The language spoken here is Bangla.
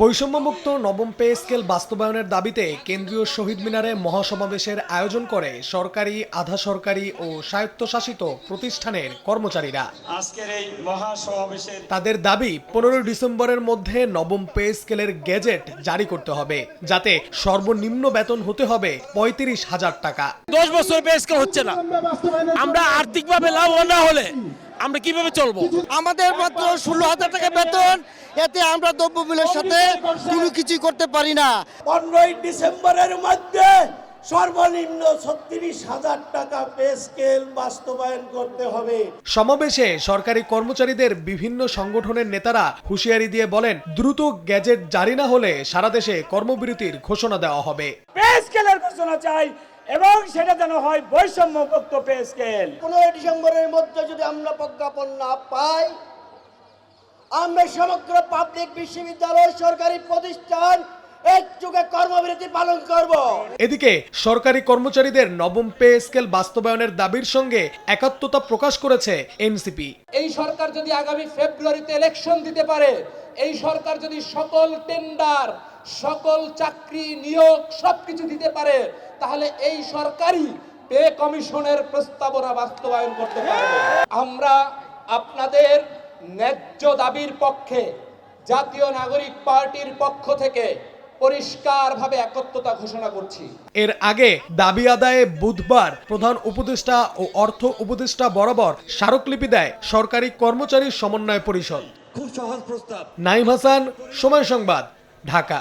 বৈষম্যমুক্ত নবম পে স্কেল বাস্তবায়নের দাবিতে কেন্দ্রীয় শহীদ মিনারে মহাসমাবেশের আয়োজন করে সরকারি আধা সরকারি ও স্বায়ত্তশাসিত প্রতিষ্ঠানের কর্মচারীরা। আজকের এই মহাসমাবেশের তাদের দাবি পনেরোই ডিসেম্বরের মধ্যে নবম পে স্কেলের গেজেট জারি করতে হবে যাতে সর্বনিম্ন বেতন হতে হবে পঁয়ত্রিশ হাজার টাকা। দশ বছর পে স্কেল হচ্ছে না। আমরা আর্থিকভাবে লাভবান না হলে আমরা কীভাবে চলবো? আমাদের মাত্র ষোলো হাজার টাকা বেতন এতে আমরা দ্রব্যমূল্যের সাথে কোনো কিছুই করতে পারি না। পনেরোই ডিসেম্বরের মধ্যে সর্বনিম্ন ছত্রিশ হাজার টাকা পে স্কেল বাস্তবায়ন করতে হবে। সমাবেশে সরকারি কর্মচারীদের বিভিন্ন সংগঠনের নেতারা হুঁশিয়ারি দিয়ে বলেন দ্রুত গ্যাজেট জারি না হলে সারা দেশে কর্মবিরতির ঘোষণা দেওয়া হবে। পে স্কেলের ঘোষণা চাই এবং সেটা যেন হয় বৈষম্য মুক্ত পে স্কেল। পনেরোই ডিসেম্বরের মধ্যে যদি আমরা প্রজ্ঞাপন না পাই, আমরা সমগ্র পাবলিক বিশ্ববিদ্যালয় সরকারি প্রতিষ্ঠান এক যুগে কর্মবিরতি পালন করব। এদিকে সরকারি কর্মচারীদের নবম পে স্কেল বাস্তবায়নের দাবির সঙ্গে একাত্মতা প্রকাশ করেছে এনসিপি। এই সরকার যদি আগামী ফেব্রুয়ারিতে ইলেকশন দিতে পারে এই সরকার যদি সকল টেন্ডার সকল চাকরি নিয়োগ সবকিছু দিতে পারে তাহলে এই সরকারই পে কমিশনের প্রস্তাবনা বাস্তবায়ন করতে পারবে। আমরা আপনাদের ন্যায্য দাবির পক্ষে জাতীয় নাগরিক পার্টির পক্ষ থেকে পরিষ্কারভাবে একত্রতা ঘোষণা করছি। এর আগে দাবি আদায়ে বুধবার প্রধান উপদেষ্টা ও অর্থ উপদেষ্টা বরাবর স্মারকলিপি দেয় সরকারি কর্মচারী সমন্বয় পরিষদ। খুব সহজ প্রস্তাব। নাইম হাসান সময় সংবাদ ঢাকা।